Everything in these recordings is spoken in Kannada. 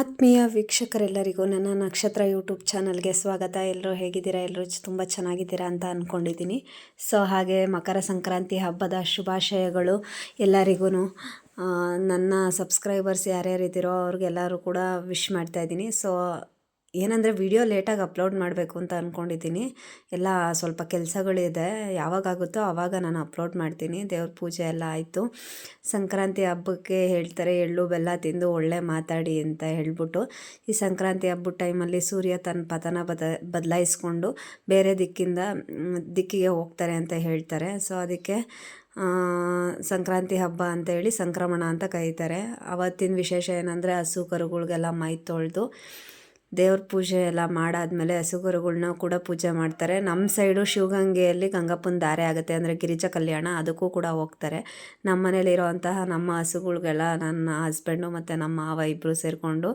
ಆತ್ಮೀಯ ವೀಕ್ಷಕರೆಲ್ಲರಿಗೂ ನನ್ನ ನಕ್ಷತ್ರ ಯೂಟ್ಯೂಬ್ ಚಾನಲ್ಗೆ ಸ್ವಾಗತ. ಎಲ್ಲರೂ ಹೇಗಿದ್ದೀರಾ? ಎಲ್ಲರೂ ತುಂಬ ಚೆನ್ನಾಗಿದ್ದೀರಾ ಅಂತ ಅಂದ್ಕೊಂಡಿದ್ದೀನಿ ಸೊ ಹಾಗೆ ಮಕರ ಸಂಕ್ರಾಂತಿ ಹಬ್ಬದ ಶುಭಾಶಯಗಳು ಎಲ್ಲರಿಗೂ. ನನ್ನ ಸಬ್ಸ್ಕ್ರೈಬರ್ಸ್ ಯಾರ್ಯಾರಿದ್ದೀರೋ ಅವ್ರಿಗೆಲ್ಲರೂ ಕೂಡ ವಿಶ್ ಮಾಡ್ತಾಯಿದ್ದೀನಿ ಸೊ ಏನಂದರೆ ವಿಡಿಯೋ ಲೇಟಾಗಿ ಅಪ್ಲೋಡ್ ಮಾಡಬೇಕು ಅಂತ ಅಂದ್ಕೊಂಡಿದ್ದೀನಿ ಎಲ್ಲ ಸ್ವಲ್ಪ ಕೆಲಸಗಳಿದೆ. ಯಾವಾಗ ಆಗುತ್ತೋ ಆವಾಗ ನಾನು ಅಪ್ಲೋಡ್ ಮಾಡ್ತೀನಿ. ದೇವ್ರ ಪೂಜೆ ಎಲ್ಲ ಆಯಿತು. ಸಂಕ್ರಾಂತಿ ಹಬ್ಬಕ್ಕೆ ಹೇಳ್ತಾರೆ, ಎಳ್ಳು, ಬೆಲ್ಲ ತಿಂದು ಒಳ್ಳೆ ಮಾತಾಡಿ ಅಂತ ಹೇಳ್ಬಿಟ್ಟು. ಈ ಸಂಕ್ರಾಂತಿ ಹಬ್ಬದ ಟೈಮಲ್ಲಿ ಸೂರ್ಯ ತನ್ನ ಪತನ ಬದ, ಬದಲಾಯಿಸ್ಕೊಂಡು ಬೇರೆ ದಿಕ್ಕಿಂದ ದಿಕ್ಕಿಗೆ ಹೋಗ್ತಾರೆ ಅಂತ ಹೇಳ್ತಾರೆ. ಸೊ ಅದಕ್ಕೆ ಸಂಕ್ರಾಂತಿ ಹಬ್ಬ ಅಂತ ಹೇಳಿ ಸಂಕ್ರಮಣ ಅಂತ ಕರೀತಾರೆ. ಅವತ್ತಿನ ವಿಶೇಷ ಏನಂದರೆ ಹಸು, ಕರುಗಳಿಗೆಲ್ಲ ಮೈ ತೊಳೆದು ದೇವ್ರ ಪೂಜೆ ಎಲ್ಲ ಮಾಡಾದಮೇಲೆ ಹಸುಗರುಗಳ್ನ ಕೂಡ ಪೂಜೆ ಮಾಡ್ತಾರೆ. ನಮ್ಮ ಸೈಡು ಶಿವಗಂಗೆಯಲ್ಲಿ ಗಂಗಪ್ಪನ ದಾರೆ ಆಗುತ್ತೆ ಅಂದರೆ ಗಿರಿಜ ಕಲ್ಯಾಣ, ಅದಕ್ಕೂ ಕೂಡ ಹೋಗ್ತಾರೆ. ನಮ್ಮ ಮನೇಲಿರೋವಂತಹ ನಮ್ಮ ಹಸುಗಳಿಗೆಲ್ಲ ನನ್ನ ಹಸ್ಬೆಂಡು ಮತ್ತು ನಮ್ಮ ಮಾವ ಇಬ್ಬರು ಸೇರಿಕೊಂಡು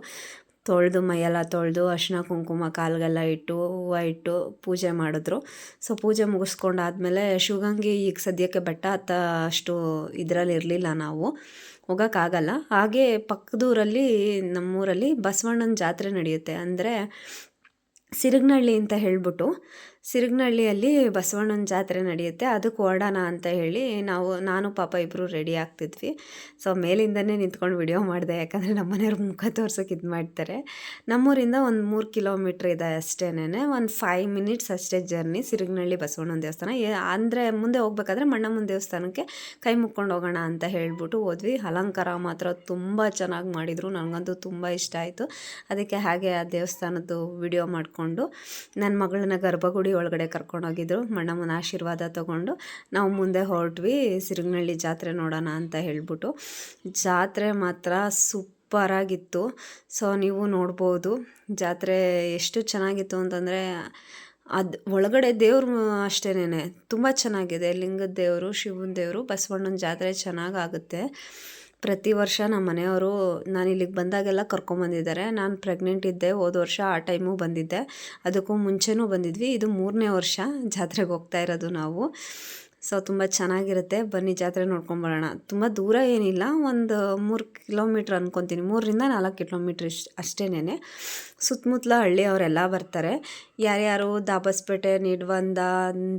ತೊಳೆದು ಮೈಯೆಲ್ಲ ತೊಳೆದು ಅರಿಶಿನ, ಕುಂಕುಮ ಕಾಲ್ಗೆಲ್ಲ ಇಟ್ಟು, ಹೂವು ಇಟ್ಟು ಪೂಜೆ ಮಾಡಿದ್ರು. ಸೊ ಪೂಜೆ ಮುಗಿಸ್ಕೊಂಡಾದ್ಮೇಲೆ ಶಿವಗಂಗೆ ಈಗ ಸದ್ಯಕ್ಕೆ ಬೆಟ್ಟ ಹತ್ತ ಅಷ್ಟು ಇದರಲ್ಲಿ ಇರಲಿಲ್ಲ ನಾವು. ಹೋಗೋಕ್ಕಾಗಲ್ಲ. ಹಾಗೆ ಪಕ್ಕದೂರಲ್ಲಿ ನಮ್ಮೂರಲ್ಲಿ ಬಸವಣ್ಣನ ಜಾತ್ರೆ ನಡೆಯುತ್ತೆ. ಅಂದರೆ ಸಿರಗನಹಳ್ಳಿ ಅಂತ ಹೇಳ್ಬಿಟ್ಟು ಸಿರುಗ್ನಳ್ಳಿಯಲ್ಲಿ ಬಸವಣ್ಣನ ಜಾತ್ರೆ ನಡೆಯುತ್ತೆ. ಅದಕ್ಕೆ ಓಡೋಣ ಅಂತ ಹೇಳಿ ನಾವು, ನಾನು, ಪಾಪ ಇಬ್ಬರು ರೆಡಿ ಆಗ್ತಿದ್ವಿ. ಸೊ ಮೇಲಿಂದನೇ ನಿಂತ್ಕೊಂಡು ವಿಡಿಯೋ ಮಾಡಿದೆ. ಯಾಕಂದರೆ ನಮ್ಮ ಮನೆಯವ್ರ ಮುಖ ತೋರ್ಸೋಕೆ ಇದು ಮಾಡ್ತಾರೆ. ನಮ್ಮೂರಿಂದ ಒಂದು ಮೂರು ಕಿಲೋಮೀಟ್ರ್ ಇದೆ ಅಷ್ಟೇನೆ ಒಂದು ಫೈವ್ ಮಿನಿಟ್ಸ್ ಅಷ್ಟೇ ಜರ್ನಿ ಸಿರುಗ್ನಳ್ಳಿ ಬಸವಣ್ಣನ ದೇವಸ್ಥಾನ. ಅಂದರೆ ಮುಂದೆ ಹೋಗ್ಬೇಕಾದ್ರೆ ಮಣ್ಣಮ್ಮನ ದೇವಸ್ಥಾನಕ್ಕೆ ಕೈ ಮುಕ್ಕೊಂಡು ಹೋಗೋಣ ಅಂತ ಹೇಳಿಬಿಟ್ಟು ಹೋದ್ವಿ. ಅಲಂಕಾರ ಮಾತ್ರ ತುಂಬ ಚೆನ್ನಾಗಿ ಮಾಡಿದರು. ನನಗಂತೂ ತುಂಬ ಇಷ್ಟ ಆಯಿತು. ಅದಕ್ಕೆ ಹಾಗೆ ಆ ದೇವಸ್ಥಾನದ್ದು ವಿಡಿಯೋ ಮಾಡಿಕೊಂಡು ನನ್ನ ಮಗಳನ್ನ ಗರ್ಭಗುಡಿ ಒಳಗಡೆ ಕರ್ಕೊಂಡೋಗಿದ್ರು. ಮಣ್ಣಮ್ಮನ ಆಶೀರ್ವಾದ ತಗೊಂಡು ನಾವು ಮುಂದೆ ಹೊರಟ್ವಿ. ಸಿರಿಗನಹಳ್ಳಿ ಜಾತ್ರೆ ನೋಡೋಣ ಅಂತ ಹೇಳ್ಬಿಟ್ಟು. ಜಾತ್ರೆ ಮಾತ್ರ ಸೂಪರಾಗಿತ್ತು ಸೊ, ನೀವು ನೋಡ್ಬೋದು. ಜಾತ್ರೆ ಎಷ್ಟು ಚೆನ್ನಾಗಿತ್ತು ಅಂತಂದರೆ ಅದು ಒಳಗಡೆ ದೇವ್ರು ಅಷ್ಟೇನೆ ತುಂಬ ಚೆನ್ನಾಗಿದೆ. ಲಿಂಗದ ದೇವರು, ಶಿವನ ದೇವರು, ಬಸವಣ್ಣನ ಜಾತ್ರೆ ಚೆನ್ನಾಗಾಗುತ್ತೆ ಪ್ರತಿ ವರ್ಷ ನಮ್ಮ ಮನೆಯವರು ನಾನು ಇಲ್ಲಿಗೆ ಬಂದಾಗೆಲ್ಲ ಕರ್ಕೊಂಬಂದಿದ್ದಾರೆ ನಾನು ಪ್ರೆಗ್ನೆಂಟ್ ಇದ್ದೆ, ಹೋದ ವರ್ಷ ಆ ಟೈಮು ಬಂದಿದ್ದೆ. ಅದಕ್ಕೂ ಮುಂಚೆನೂ ಬಂದಿದ್ವಿ. ಇದು ಮೂರನೇ ವರ್ಷ ಜಾತ್ರೆಗೆ ಹೋಗ್ತಾ ಇರೋದು ನಾವು. ಸೊ ತುಂಬ ಚೆನ್ನಾಗಿರುತ್ತೆ. ಬನ್ನಿ ಜಾತ್ರೆ ನೋಡ್ಕೊಂಬರೋಣ ತುಂಬ ದೂರ ಏನಿಲ್ಲ. ಒಂದು ಮೂರು ಕಿಲೋಮೀಟ್ರ್ ಅಂದ್ಕೊತೀನಿ ಮೂರರಿಂದ ನಾಲ್ಕು ಕಿಲೋಮೀಟ್ರ್ ಇಷ್ಟು ಅಷ್ಟೇನೆ ಸುತ್ತಮುತ್ತಲ ಹಳ್ಳಿಯವರೆಲ್ಲ ಬರ್ತಾರೆ. ಯಾರ್ಯಾರು ದಾಬಸ್ಪೇಟೆ, ನಿಡ್ವಂದ,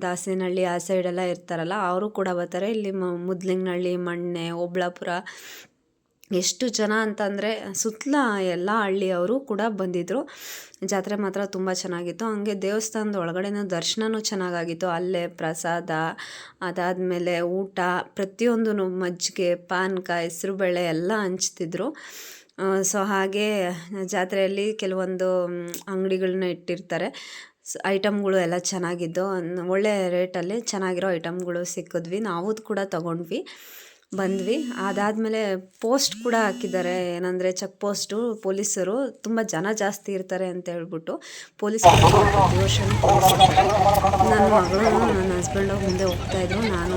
ದಾಸನಹಳ್ಳಿ ಆ ಸೈಡೆಲ್ಲ ಇರ್ತಾರಲ್ಲ, ಅವರು ಕೂಡ ಬರ್ತಾರೆ. ಇಲ್ಲಿ ಮುದ್ಲಿಂಗನಹಳ್ಳಿ, ಮಣ್ಣೆ ಓಬಳಾಪುರ ಎಷ್ಟು ಜನ ಅಂತಂದರೆ ಸುತ್ತಲ ಎಲ್ಲ ಹಳ್ಳಿಯವರು ಕೂಡ ಬಂದಿದ್ದರು ಜಾತ್ರೆ ಮಾತ್ರ ತುಂಬ ಚೆನ್ನಾಗಿತ್ತು. ಹಂಗೆ ದೇವಸ್ಥಾನದ ಒಳಗಡೆನೂ ದರ್ಶನವೂ ಚೆನ್ನಾಗಾಗಿತ್ತು. ಅಲ್ಲೇ ಪ್ರಸಾದ, ಅದಾದಮೇಲೆ ಊಟ ಪ್ರತಿಯೊಂದೂ ಮಜ್ಜಿಗೆ ಪಾನಕ ಹೆಸ್ರುಬೇಳೆ ಎಲ್ಲ ಹಂಚ್ತಿದ್ರು. ಸೊ ಹಾಗೆ ಜಾತ್ರೆಯಲ್ಲಿ ಕೆಲವೊಂದು ಅಂಗಡಿಗಳನ್ನ ಇಟ್ಟಿರ್ತಾರೆ. ಐಟಮ್ಗಳು ಎಲ್ಲ ಚೆನ್ನಾಗಿದ್ದು ಒಳ್ಳೆ ರೇಟಲ್ಲಿ ಚೆನ್ನಾಗಿರೋ ಐಟಮ್ಗಳು ಸಿಕ್ಕಿದ್ವಿ. ನಾವು ಕೂಡ ತೊಗೊಂಡ್ವಿ. ಬಂದ್ವಿ. ಅದಾದ್ಮೇಲೆ ಪೋಸ್ಟ್ ಕೂಡ ಹಾಕಿದ್ದಾರೆ. ಏನಂದರೆ ಚೆಕ್ ಪೋಸ್ಟು ಪೊಲೀಸರು. ತುಂಬ ಜನ ಜಾಸ್ತಿ ಇರ್ತಾರೆ ಅಂತ ಹೇಳ್ಬಿಟ್ಟು ಪೊಲೀಸ್ ನನ್ನ ಮಗಳು ನನ್ನ ಹಸ್ಬೆಂಡು ಮುಂದೆ ಹೋಗ್ತಾಯಿದ್ರು ನಾನು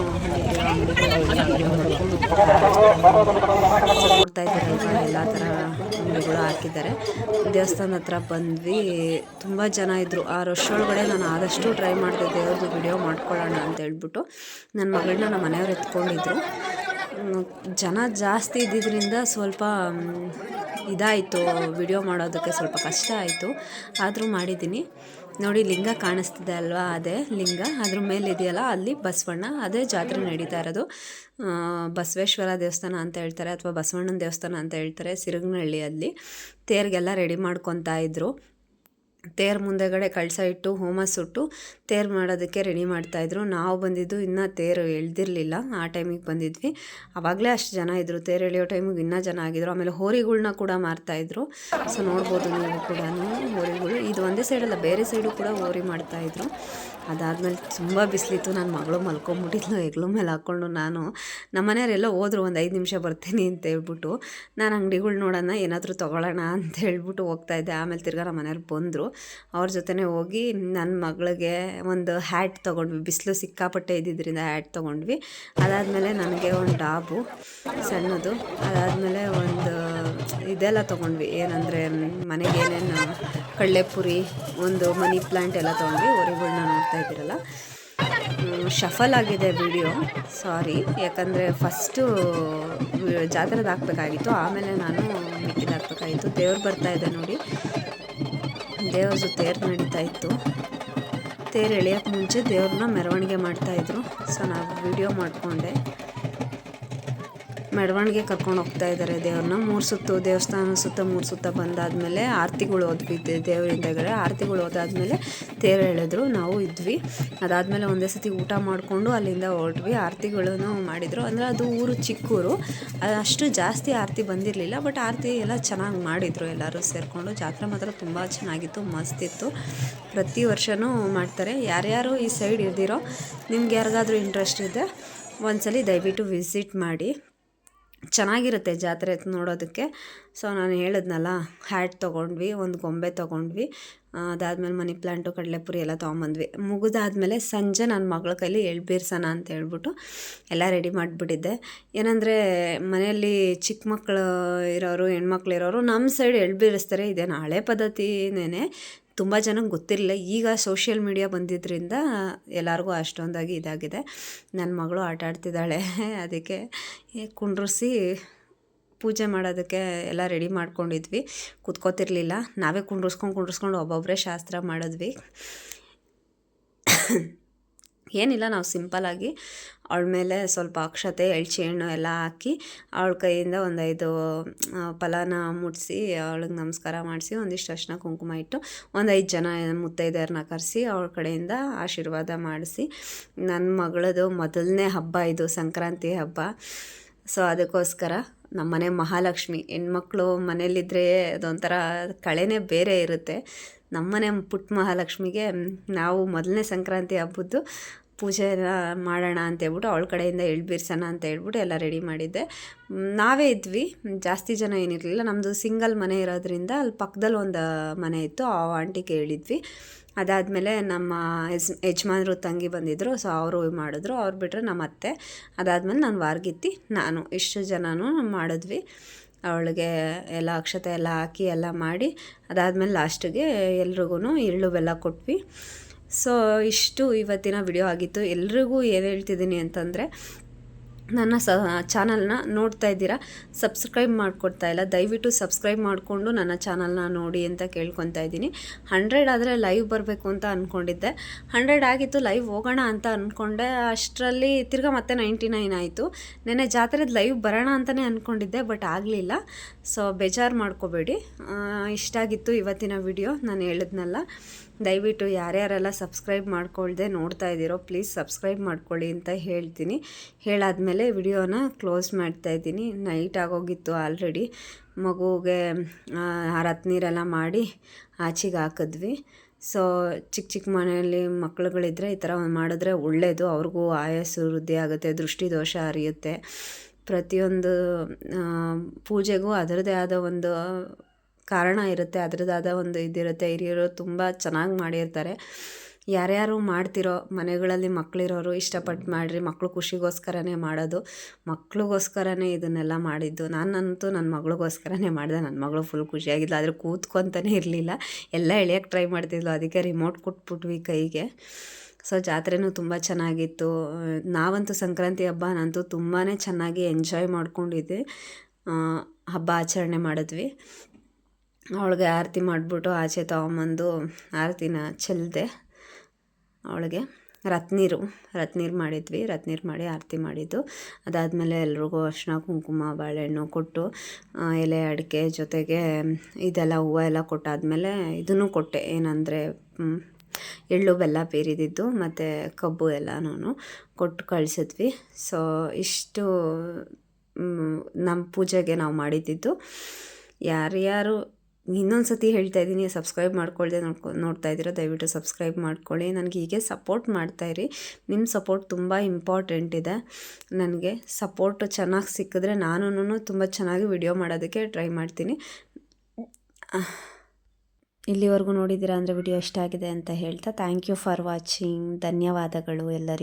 ನೋಡ್ತಾ ಇದ್ದಾರೆ ಎಲ್ಲ ಥರ ಅಂಗಡಿಗಳು ಹಾಕಿದ್ದಾರೆ. ದೇವಸ್ಥಾನ ಹತ್ರ ಬಂದ್ವಿ. ತುಂಬ ಜನ ಇದ್ದರು ಆ ರಶ್ ಒಳಗಡೆ ನಾನು ಆದಷ್ಟು ಟ್ರೈ ಮಾಡಿದೆ. ದೇವ್ರದ್ದು ವಿಡಿಯೋ ಮಾಡ್ಕೊಳ್ಳೋಣ ಅಂತ ಹೇಳ್ಬಿಟ್ಟು ನನ್ನ ಮಗಳನ್ನ ನಮ್ಮ ಮನೆಯವ್ರು ಎತ್ಕೊಂಡಿದ್ರು. ಜನ ಜಾಸ್ತಿ ಇದ್ದಿದ್ದರಿಂದ ಸ್ವಲ್ಪ ಇದಾಯಿತು ವಿಡಿಯೋ ಮಾಡೋದಕ್ಕೆ ಸ್ವಲ್ಪ ಕಷ್ಟ ಆಯಿತು. ಆದರೂ ಮಾಡಿದ್ದೀನಿ. ನೋಡಿ, ಲಿಂಗ ಕಾಣಿಸ್ತಿದೆ ಅಲ್ವಾ? ಅದೇ ಲಿಂಗ. ಅದ್ರ ಮೇಲೆ ಇದೆಯಲ್ಲ, ಅಲ್ಲಿ ಬಸವಣ್ಣ, ಅದೇ ಜಾತ್ರೆ ನಡೀತಾ ಇರೋದು. ಬಸವೇಶ್ವರ ದೇವಸ್ಥಾನ ಅಂತ ಹೇಳ್ತಾರೆ, ಅಥವಾ ಬಸವಣ್ಣನ ದೇವಸ್ಥಾನ ಅಂತ ಹೇಳ್ತಾರೆ, ಸಿರಗನಹಳ್ಳಿಯಲ್ಲಿ. ತೇರಿಗೆಲ್ಲ ರೆಡಿ ಮಾಡ್ಕೊತಾ ಇದ್ರು. ತೇರು ಮುಂದೆಗಡೆ ಕಳಸ ಇಟ್ಟು, ಹೋಮ ಸುಟ್ಟು ತೇರು ಮಾಡೋದಕ್ಕೆ ರೆಡಿ ಮಾಡ್ತಾಯಿದ್ರು ನಾವು ಬಂದಿದ್ದು ಇನ್ನೂ ತೇರು ಎಳ್ದಿರಲಿಲ್ಲ. ಆ ಟೈಮಿಗೆ ಬಂದಿದ್ವಿ. ಆವಾಗಲೇ ಅಷ್ಟು ಜನ ಇದ್ದರು ತೇರು ಎಳೆಯೋ ಟೈಮಿಗೆ ಇನ್ನೂ ಜನ ಆಗಿದ್ರು. ಆಮೇಲೆ ಹೋರಿಗಳ್ನ ಕೂಡ ಮಾರ್ತಾಯಿದ್ರು ಸೊ ನೋಡ್ಬೋದು ನೀವು ಕೂಡ ಹೋರಿಗಳು. ಇದು ಒಂದೇ ಸೈಡಲ್ಲ ಬೇರೆ ಸೈಡು ಕೂಡ ಹೋರಿ ಮಾಡ್ತಾಯಿದ್ರು ಅದಾದಮೇಲೆ ತುಂಬ ಬಿಸಿಲಿತ್ತು. ನನ್ನ ಮಗಳು ಮಲ್ಕೊಂಬಿಟ್ಟಿದ್ಲು. ಹೆಗ್ಲು ಮೇಲೆ ಹಾಕ್ಕೊಂಡು ನಾನು ನಮ್ಮ ಮನೆಯವರೆಲ್ಲ ಹೋದ್ರು, ಒಂದು ಐದು ನಿಮಿಷ ಬರ್ತೀನಿ ಅಂತ ಹೇಳ್ಬಿಟ್ಟು. ನಾನು ಅಂಗಡಿಗಳು ನೋಡೋಣ, ಏನಾದರೂ ತೊಗೊಳ್ಳೋಣ ಅಂತ ಹೇಳ್ಬಿಟ್ಟು ಹೋಗ್ತಾಯಿದ್ದೆ ಆಮೇಲೆ ತಿರ್ಗಾ ನಮ್ಮ ಮನೆಯವ್ರು ಬಂದರು. ಅವ್ರ ಜೊತೆನೇ ಹೋಗಿ ನನ್ನ ಮಗಳಿಗೆ ಒಂದು ಹ್ಯಾಟ್ ತೊಗೊಂಡ್ವಿ. ಬಿಸಿಲು ಸಿಕ್ಕಾಪಟ್ಟೆ ಇದ್ದಿದ್ದರಿಂದ ಹ್ಯಾಟ್ ತೊಗೊಂಡ್ವಿ. ಅದಾದಮೇಲೆ ನನಗೆ ಒಂದು ಡಾಬು ಸಣ್ಣದು. ಅದಾದಮೇಲೆ ಒಂದು ಇದೆಲ್ಲ ತೊಗೊಂಡ್ವಿ. ಏನಂದರೆ ಮನೆಗೆ ಏನೇನು ಕಳ್ಳೆಪುರಿ ಒಂದು ಮನಿ ಪ್ಲ್ಯಾಂಟ್ ಎಲ್ಲ ತೊಗೊಂಡ್ವಿ. ಹೊರಿಗಳ್ನ ನೋಡ್ತಾ ಇದ್ದೀರಲ್ಲ. ಶಫಲ್ ಆಗಿದೆ ವಿಡಿಯೋ ಸಾರಿ ಯಾಕಂದರೆ ಫಸ್ಟು ಜಾತ್ರೆದಾಗಬೇಕಾಗಿತ್ತು ಆಮೇಲೆ ನಾನು ಮಿಕ್ಕಿದ ಮಾಡಿಸ್ಬೇಕಾಯಿತು ದೇವ್ರು ಬರ್ತಾ ಇದೆ ನೋಡಿ. ದೇವ್ರದ್ದು ತೇರು ನಡೀತಾ ಇತ್ತು. ತೇರು ಎಳೆಯೋಕ್ಕೆ ಮುಂಚೆ ದೇವ್ರನ್ನ ಮೆರವಣಿಗೆ ಮಾಡ್ತಾಯಿದ್ರು ಸೊ ನಾವು ವಿಡಿಯೋ ಮಾಡಿಕೊಂಡೆ. ಮೆರವಣಿಗೆ ಕರ್ಕೊಂಡು ಹೋಗ್ತಾ ಇದ್ದಾರೆ ದೇವ್ರನ್ನ. ಮೂರು ಸುತ್ತು ದೇವಸ್ಥಾನ ಸುತ್ತ ಮೂರು ಸುತ್ತ ಬಂದಾದಮೇಲೆ ಆರತಿಗಳು ಹೋದ್ವಿ ದೇವರಿಂದಗಡೆ ಆರತಿಗಳು ಹೋದಾದಮೇಲೆ ತೇರು ಎಳೆದ್ರು, ನಾವು ಇದ್ವಿ. ಅದಾದಮೇಲೆ ಒಂದೇ ಸತಿ ಊಟ ಮಾಡಿಕೊಂಡು ಅಲ್ಲಿಂದ ಹೊರಟ್ವಿ. ಆರತಿಗಳನ್ನು ಮಾಡಿದರು. ಅಂದರೆ ಅದು ಊರು ಚಿಕ್ಕೂರು. ಅಷ್ಟು ಜಾಸ್ತಿ ಆರತಿ ಬಂದಿರಲಿಲ್ಲ ಬಟ್ ಆರತಿ ಎಲ್ಲ ಚೆನ್ನಾಗಿ ಮಾಡಿದರು ಎಲ್ಲರೂ ಸೇರಿಕೊಂಡು. ಜಾತ್ರೆ ಮಾತ್ರ ತುಂಬ ಚೆನ್ನಾಗಿತ್ತು ಮಸ್ತಿತ್ತು ಪ್ರತಿ ವರ್ಷವೂ ಮಾಡ್ತಾರೆ. ಯಾರ್ಯಾರು ಈ ಸೈಡ್ ಇರ್ದಿರೋ, ನಿಮ್ಗೆ ಯಾರಿಗಾದ್ರೂ ಇಂಟ್ರೆಸ್ಟ್ ಇದೆ, ಒಂದ್ಸಲಿ ದಯವಿಟ್ಟು ವಿಸಿಟ್ ಮಾಡಿ. ಚೆನ್ನಾಗಿರುತ್ತೆ ಜಾತ್ರೆ ನೋಡೋದಕ್ಕೆ. ಸೊ ನಾನು ಹೇಳಿದ್ನಲ್ಲ ಹ್ಯಾಟ್ ತೊಗೊಂಡ್ವಿ, ಒಂದು ಗೊಂಬೆ ತೊಗೊಂಡ್ವಿ. ಅದಾದಮೇಲೆ ಮನಿ ಪ್ಲ್ಯಾಂಟು ಕಡಲೆಪುರಿ ಎಲ್ಲ ತೊಗೊಂಬಂದ್ವಿ. ಮುಗಿದಾದ್ಮೇಲೆ ಸಂಜೆ ನನ್ನ ಮಗಳ ಕೈಲಿ ಎಳ್ಬೀರ್ಸೋಣ ಅಂತ ಹೇಳ್ಬಿಟ್ಟು ಎಲ್ಲ ರೆಡಿ ಮಾಡಿಬಿಟ್ಟಿದ್ದೆ. ಏನಂದರೆ, ಮನೆಯಲ್ಲಿ ಚಿಕ್ಕ ಮಕ್ಕಳು ಇರೋರು, ಹೆಣ್ಮಕ್ಳು ಇರೋರು ನಮ್ಮ ಸೈಡ್ ಎಳ್ಬೀರಿಸ್ತಾರೆ. ಇದೇನು ಹಳೆ ಪದ್ಧತಿನೇ ತುಂಬ ಜನಕ್ಕೆ ಗೊತ್ತಿರಲಿಲ್ಲ. ಈಗ ಸೋಷಿಯಲ್ ಮೀಡಿಯಾ ಬಂದಿದ್ದರಿಂದ ಎಲ್ಲರಿಗೂ ಅಷ್ಟೊಂದಾಗಿ ಇದಾಗಿದೆ. ನನ್ನ ಮಗಳು ಆಟ ಆಡ್ತಿದ್ದಾಳೆ. ಅದಕ್ಕೆ ಕುಂಡ್ರಿಸಿ ಪೂಜೆ ಮಾಡೋದಕ್ಕೆ ಎಲ್ಲ ರೆಡಿ ಮಾಡ್ಕೊಂಡಿದ್ವಿ. ಕುತ್ಕೋತಿರ್ಲಿಲ್ಲ. ನಾವೇ ಕುಂಡ್ರಿಸ್ಕೊಂಡು ಕುಂಡ್ರಿಸ್ಕೊಂಡು ಒಬ್ಬೊಬ್ಬರೇ ಶಾಸ್ತ್ರ ಮಾಡಿದ್ವಿ. ಏನಿಲ್ಲ, ನಾವು ಸಿಂಪಲ್ಲಾಗಿ ಅವಳ ಮೇಲೆ ಸ್ವಲ್ಪ ಅಕ್ಷತೆ, ಎಳ್ಚಿ ಹಣ್ಣು ಎಲ್ಲ ಹಾಕಿ ಅವಳ ಕೈಯಿಂದ ಒಂದೈದು ಫಲಾನ ಮುಟ್ಟಿಸಿ ಅವಳಿಗೆ ನಮಸ್ಕಾರ ಮಾಡಿಸಿ ಒಂದಿಷ್ಟು ಅರ್ಶಿನ ಕುಂಕುಮ ಇಟ್ಟು ಒಂದೈದು ಜನ ಮುತ್ತೈದೆಯರನ್ನ ಕರೆಸಿ ಅವಳ ಕಡೆಯಿಂದ ಆಶೀರ್ವಾದ ಮಾಡಿಸಿ. ನನ್ನ ಮಗಳದು ಮೊದಲನೇ ಹಬ್ಬ ಇದು, ಸಂಕ್ರಾಂತಿ ಹಬ್ಬ. ಸೊ ಅದಕ್ಕೋಸ್ಕರ ನಮ್ಮನೆ ಮಹಾಲಕ್ಷ್ಮಿ, ಹೆಣ್ಮಕ್ಳು ಮನೇಲಿದ್ದರೆ ಅದೊಂಥರ ಕಳೆನೇ ಬೇರೆ ಇರುತ್ತೆ. ನಮ್ಮನೆ ಪುಟ್ಟ ಮಹಾಲಕ್ಷ್ಮಿಗೆ ನಾವು ಮೊದಲನೇ ಸಂಕ್ರಾಂತಿ ಹಬ್ಬದ್ದು ಪೂಜೆನ ಮಾಡೋಣ ಅಂತೇಳ್ಬಿಟ್ಟು ಅವಳ ಕಡೆಯಿಂದ ಎಳ್ಬಿರ್ಸೋಣ ಅಂತ ಹೇಳ್ಬಿಟ್ಟು ಎಲ್ಲ ರೆಡಿ ಮಾಡಿದ್ದೆ. ನಾವೇ ಇದ್ವಿ. ಜಾಸ್ತಿ ಜನ ಏನಿರಲಿಲ್ಲ. ನಮ್ಮದು ಸಿಂಗಲ್ ಮನೆ ಇರೋದ್ರಿಂದ ಅಲ್ಲಿ ಪಕ್ಕದಲ್ಲಿ ಒಂದು ಮನೆ ಇತ್ತು. ಆ ಆಂಟಿ ಕೇಳಿದ್ವಿ. ಅದಾದಮೇಲೆ ನಮ್ಮ ಯಜ್, ಯಜಮಾನರು ತಂಗಿ ಬಂದಿದ್ದರು ಸೊ ಅವರು ಮಾಡಿದ್ರು. ಅವ್ರು ಬಿಟ್ಟರೆ ನಮ್ಮ ಅತ್ತೆ. ಅದಾದಮೇಲೆ ನಾನು ವಾರ್ಗಿತ್ತಿ, ನಾನು. ಇಷ್ಟು ಜನನೂ ಮಾಡಿದ್ವಿ. ಅವಳಿಗೆ ಎಲ್ಲ ಅಕ್ಷತೆ ಎಲ್ಲ ಹಾಕಿ ಎಲ್ಲ ಮಾಡಿ, ಅದಾದಮೇಲೆ ಲಾಸ್ಟಿಗೆ ಎಲ್ರಿಗೂ ಎಳ್ಳು ಬೆಲ್ಲ ಕೊಟ್ವಿ. ಸೊ, ಇಷ್ಟು ಇವತ್ತಿನ ವಿಡಿಯೋ ಆಗಿತ್ತು. ಎಲ್ರಿಗೂ ಏನು ಹೇಳ್ತಿದ್ದೀನಿ ಅಂತಂದರೆ, ನನ್ನ ಸ ಚಾನಲ್ನ ನೋಡ್ತಾ ಇದ್ದೀರಾ ಸಬ್ಸ್ಕ್ರೈಬ್ ಮಾಡ್ಕೊಡ್ತಾ ಇಲ್ಲ. ದಯವಿಟ್ಟು ಸಬ್ಸ್ಕ್ರೈಬ್ ಮಾಡಿಕೊಂಡು ನನ್ನ ಚಾನಲ್ನ ನೋಡಿ ಅಂತ ಕೇಳ್ಕೊತಾ ಇದ್ದೀನಿ. ಹಂಡ್ರೆಡ್ ಆದರೆ ಲೈವ್ ಬರಬೇಕು ಅಂತ ಅಂದ್ಕೊಂಡಿದ್ದೆ ಹಂಡ್ರೆಡ್ ಆಗಿತ್ತು ಲೈವ್ ಹೋಗೋಣ ಅಂತ ಅಂದ್ಕೊಂಡೆ ಅಷ್ಟರಲ್ಲಿ ತಿರ್ಗಾ ಮತ್ತೆ ನೈಂಟಿ ನೈನ್ ಆಯಿತು. ನೆನ್ನೆ ಜಾತ್ರೆದು ಲೈವ್ ಬರೋಣ ಅಂತಲೇ ಅಂದ್ಕೊಂಡಿದ್ದೆ ಬಟ್ ಆಗಲಿಲ್ಲ. ಸೊ ಬೇಜಾರು ಮಾಡ್ಕೋಬೇಡಿ. ಇಷ್ಟಾಗಿತ್ತು ಇವತ್ತಿನ ವಿಡಿಯೋ ನಾನು ಹೇಳಿದ್ನಲ್ಲ. ದಯವಿಟ್ಟು ಯಾರ್ಯಾರೆಲ್ಲ ಸಬ್ಸ್ಕ್ರೈಬ್ ಮಾಡ್ಕೊಳ್ಳದೆ ನೋಡ್ತಾ ಇದ್ದೀರೋ ಪ್ಲೀಸ್ ಸಬ್ಸ್ಕ್ರೈಬ್ ಮಾಡ್ಕೊಳ್ಳಿ ಅಂತ ಹೇಳ್ತೀನಿ. ಹೇಳಾದಮೇಲೆ ವಿಡಿಯೋನ ಕ್ಲೋಸ್ ಮಾಡ್ತಾ ಇದ್ದೀನಿ. ನೈಟ್ ಆಗೋಗಿತ್ತು ಆಲ್ರೆಡಿ ಮಗುಗೆ ನೀರೆಲ್ಲ ಮಾಡಿ ಆಚೆಗೆ ಹಾಕಿದ್ವಿ. ಸೊ ಚಿಕ್ಕ ಚಿಕ್ಕ ಮನೆಯಲ್ಲಿ ಮಕ್ಳುಗಳಿದ್ರೆ ಈ ಥರ ಮಾಡಿದ್ರೆ ಒಳ್ಳೆಯದು ಅವ್ರಿಗೂ ಆಯಸ್ಸು ವೃದ್ಧಿ ಆಗುತ್ತೆ, ದೃಷ್ಟಿದೋಷ ಅರಿಯುತ್ತೆ ಪ್ರತಿಯೊಂದು ಪೂಜೆಗೂ ಅದರದೇ ಆದ ಒಂದು ಕಾರಣ ಇರುತ್ತೆ, ಅದರದಾದ ಒಂದು ಇದಿರುತ್ತೆ. ಹಿರಿಯರು ತುಂಬ ಚೆನ್ನಾಗಿ ಮಾಡಿರ್ತಾರೆ. ಯಾರ್ಯಾರು ಮಾಡ್ತಿರೋ ಮನೆಗಳಲ್ಲಿ ಮಕ್ಕಳಿರೋರು ಇಷ್ಟಪಟ್ಟು ಮಾಡಿರಿ ಮಕ್ಕಳು ಖುಷಿಗೋಸ್ಕರನೇ ಮಾಡೋದು. ಮಕ್ಕಳಿಗೋಸ್ಕರನೇ ಇದನ್ನೆಲ್ಲ ಮಾಡಿದ್ದು. ನಾನಂತೂ ನನ್ನ ಮಗಳಿಗೋಸ್ಕರನೇ ಮಾಡಿದೆ. ನನ್ನ ಮಗಳು ಫುಲ್ ಖುಷಿಯಾಗಿದ್ಲು. ಆದರೆ ಕೂತ್ಕೊತಾನೆ ಇರಲಿಲ್ಲ. ಎಲ್ಲ ಎಳೆಯೋಕ್ಕೆ ಟ್ರೈ ಮಾಡ್ತಿದ್ಲು. ಅದಕ್ಕೆ ರಿಮೋಟ್ ಕೊಟ್ಬಿಟ್ವಿ ಕೈಗೆ. ಸೊ ಜಾತ್ರೆನೂ ತುಂಬ ಚೆನ್ನಾಗಿತ್ತು. ನಾವಂತೂ ಸಂಕ್ರಾಂತಿ ಹಬ್ಬ ನಂತೂ ತುಂಬಾ ಚೆನ್ನಾಗಿ ಎಂಜಾಯ್ ಮಾಡ್ಕೊಂಡಿದ್ದೆ ಹಬ್ಬ ಆಚರಣೆ ಮಾಡಿದ್ವಿ. ಅವಳಿಗೆ ಆರತಿ ಮಾಡಿಬಿಟ್ಟು ಆಚೆ ತೊಗೊಂಬಂದು ಆರತಿನ ಚೆಲ್ಲಿದೆ ಅವಳಿಗೆ ರತ್ನೀರು ರತ್ನೀರು ಮಾಡಿದ್ವಿ. ರತ್ನೀರು ಮಾಡಿ ಆರತಿ ಮಾಡಿದ್ದು. ಅದಾದಮೇಲೆ ಎಲ್ರಿಗೂ ಅರ್ಶಿನ ಕುಂಕುಮ, ಬಾಳೆಹಣ್ಣು ಕೊಟ್ಟು ಎಲೆ, ಅಡಿಕೆ ಜೊತೆಗೆ ಇದೆಲ್ಲ ಹೂವು ಎಲ್ಲ ಕೊಟ್ಟಾದಮೇಲೆ ಇದನ್ನು ಕೊಟ್ಟೆ. ಏನಂದರೆ ಎಳ್ಳು, ಬೆಲ್ಲ ಬೇರಿದಿದ್ದು ಮತ್ತು ಕಬ್ಬು ಎಲ್ಲನೂ ಕೊಟ್ಟು ಕಳಿಸಿದ್ವಿ. ಸೊ ಇಷ್ಟು ನಮ್ಮ ಪೂಜೆಗೆ ನಾವು ಮಾಡಿದ್ದಿದ್ದು ಯಾರ್ಯಾರು ಇನ್ನೊಂದು ಸತಿ ಹೇಳ್ತಾ ಇದ್ದೀನಿ, ಸಬ್ಸ್ಕ್ರೈಬ್ ಮಾಡ್ಕೊಳ್ಳದೆ ನೋಡ್ಕೊ, ನೋಡ್ತಾ ಇದ್ದೀರಾ, ದಯವಿಟ್ಟು ಸಬ್ಸ್ಕ್ರೈಬ್ ಮಾಡ್ಕೊಳ್ಳಿ. ನನಗೆ ಹೀಗೆ ಸಪೋರ್ಟ್ ಮಾಡ್ತಾಯಿರಿ ನಿಮ್ಮ ಸಪೋರ್ಟ್ ತುಂಬ ಇಂಪಾರ್ಟೆಂಟ್ ಇದೆ. ನನಗೆ ಸಪೋರ್ಟ್ ಚೆನ್ನಾಗಿ ಸಿಕ್ಕಿದ್ರೆ ನಾನು ತುಂಬ ಚೆನ್ನಾಗಿ ವಿಡಿಯೋ ಮಾಡೋದಕ್ಕೆ ಟ್ರೈ ಮಾಡ್ತೀನಿ. ಇಲ್ಲಿವರೆಗೂ ನೋಡಿದ್ದೀರಾ ಅಂದರೆ ವಿಡಿಯೋ ಎಷ್ಟಾಗಿದೆ ಅಂತ ಹೇಳ್ತಾ, ಥ್ಯಾಂಕ್ ಯು ಫಾರ್ ವಾಚಿಂಗ್. ಧನ್ಯವಾದಗಳು ಎಲ್ಲರಿಗೂ.